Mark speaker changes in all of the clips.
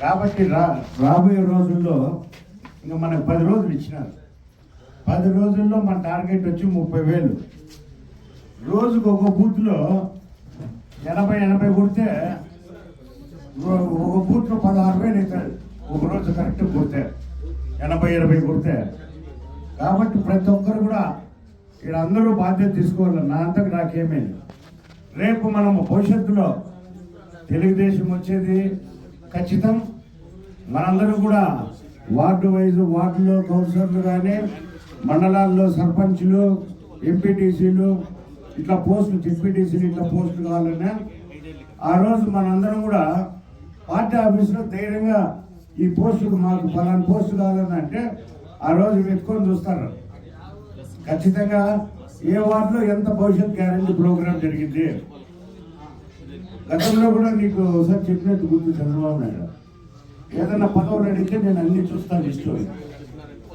Speaker 1: కాబట్టి రా రాబోయే రోజుల్లో ఇంకా మనకు పది రోజులు ఇచ్చినారు. పది రోజుల్లో మన టార్గెట్ వచ్చి ముప్పై వేలు. రోజుకు ఒక బూత్లో ఎనభై ఎనభై కొడితే ఒక బూత్లో పదహారు వేలు అవుతుంది ఒక రోజు కరెక్ట్ కొడితే ఎనభై ఇరవై కొడితే. కాబట్టి ప్రతి ఒక్కరు కూడా ఇక్కడ అందరూ బాధ్యత తీసుకోవాలి నా అంతకు నాకేమీ రేపు మనము భవిష్యత్తులో తెలుగుదేశం వచ్చేది ఖచ్చితం. మనందరూ కూడా వార్డు వైజ్ వార్డులో కౌన్సిలర్లు కానీ మండలాల్లో సర్పంచ్లు ఎంపీటీసీలు ఇట్లా పోస్టులు ఎంపీటీసీలు ఇట్లా పోస్టులు కావాలన్నా ఆ రోజు మనందరం కూడా పార్టీ ఆఫీసులో ధైర్యంగా ఈ పోస్టులు మాకు ఫలానా పోస్టు కావాలని అంటే ఆ రోజు వెతుకొని చూస్తారు. ఖచ్చితంగా ఏ వార్డులో ఎంత భవిష్యత్ గ్యారంటీ ప్రోగ్రాం జరిగింది? గతంలో కూడా నీకు ఒకసారి చెప్పినట్టు గుర్తు చంద్రబాబు నాయుడు. ఏదైనా పదవులు అడిగితే నేను అన్ని చూస్తాను లిస్టు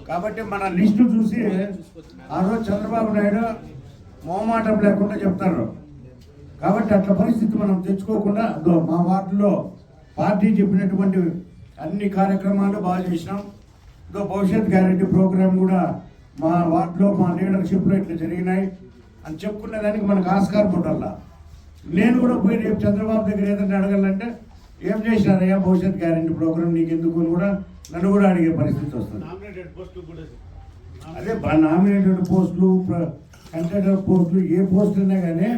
Speaker 1: కాబట్టి మన లిస్టు చూసి ఆ రోజు చంద్రబాబు నాయుడు మోమాటం లేకుండా చెప్తారు. కాబట్టి అట్లా పరిస్థితి మనం తెచ్చుకోకుండా అదో మా వార్డులో పార్టీ చెప్పినటువంటి అన్ని కార్యక్రమాలు బాగా చేసినాం. ఇదో భవిష్యత్ గ్యారంటీ ప్రోగ్రామ్ కూడా మా వార్డులో మా లీడర్షిప్లో ఇట్లా జరిగినాయి. అని చెప్పుకునే దానికి మనకు ఆస్కారం ఉండాలా? నేను కూడా పోయి రేపు చంద్రబాబు దగ్గర ఏదైనా అడగాలంటే ఏం చేసినారయ్యా? భవిష్యత్ గ్యారంటీ ప్రోగ్రామ్ నీకు ఎందుకు అని కూడా నన్ను కూడా అడిగే పరిస్థితి వస్తుంది.
Speaker 2: నామినేటెడ్ పోస్టులు కూడా
Speaker 1: అదే. నామినేటెడ్ పోస్టులు కంటెండర్ పోస్టులు ఏ పోస్ట్ ఉన్నా కానీ